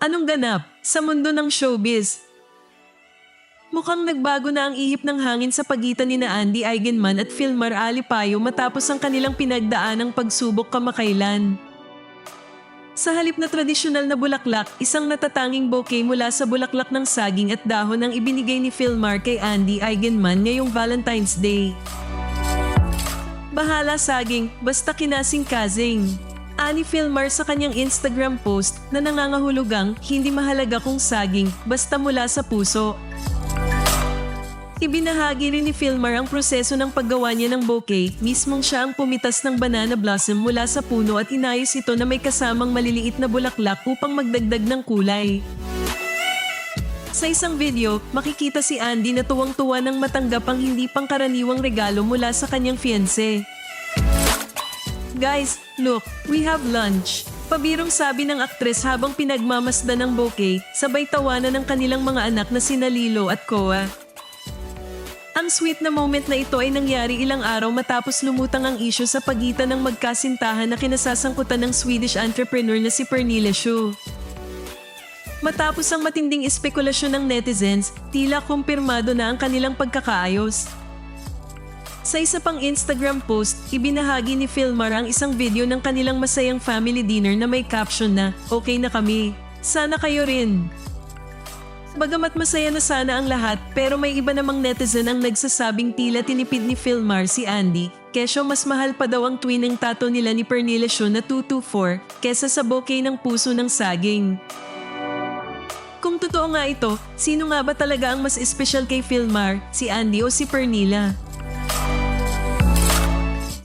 Anong ganap sa mundo ng showbiz? Mukhang nagbago na ang ihip ng hangin sa pagitan ni na Andy Eigenman at Filmar Alipayo matapos ang kanilang pinagdaan ng pagsubok kamakailan. Sa halip na tradisyonal na bulaklak, isang natatanging bouquet mula sa bulaklak ng saging at dahon ang ibinigay ni Filmar kay Andy Eigenman ngayong Valentine's Day. Bahala saging, basta kinasing-kasing. Ani Filmar sa kanyang Instagram post na nangangahulugang hindi mahalaga kung saging, basta mula sa puso. Ibinahagi rin ni Filmar ang proseso ng paggawa niya ng bouquet, mismong siya ang pumitas ng banana blossom mula sa puno at inayos ito na may kasamang maliliit na bulaklak upang magdagdag ng kulay. Sa isang video, makikita si Andy na tuwang-tuwa nang matanggap ang hindi pangkaraniwang regalo mula sa kanyang fiancé. Guys, look, we have lunch. Pabirong sabi ng aktres habang pinagmamasdan ng bouquet, sabay tawanan ng kanilang mga anak na sina Lilo at Koa. Ang sweet na moment na ito ay nangyari ilang araw matapos lumutang ang isyu sa pagitan ng magkasintahan na kinasasangkutan ng Swedish entrepreneur na si Pernilla Shu. Matapos ang matinding espekulasyon ng netizens, tila kumpirmado na ang kanilang pagkakaayos. Sa isa pang Instagram post, ibinahagi ni Filmar ang isang video ng kanilang masayang family dinner na may caption na, Okay na kami. Sana kayo rin. Bagamat masaya na sana ang lahat, pero may iba namang netizen ang nagsasabing tila tinipid ni Filmar si Andy, kesyo mas mahal pa daw ang twinning tato nila ni Pernilla Shu na 224 kesa sa bouquet ng puso ng saging. Kung totoo nga ito, sino nga ba talaga ang mas espesyal kay Filmar, si Andy o si Pernilla?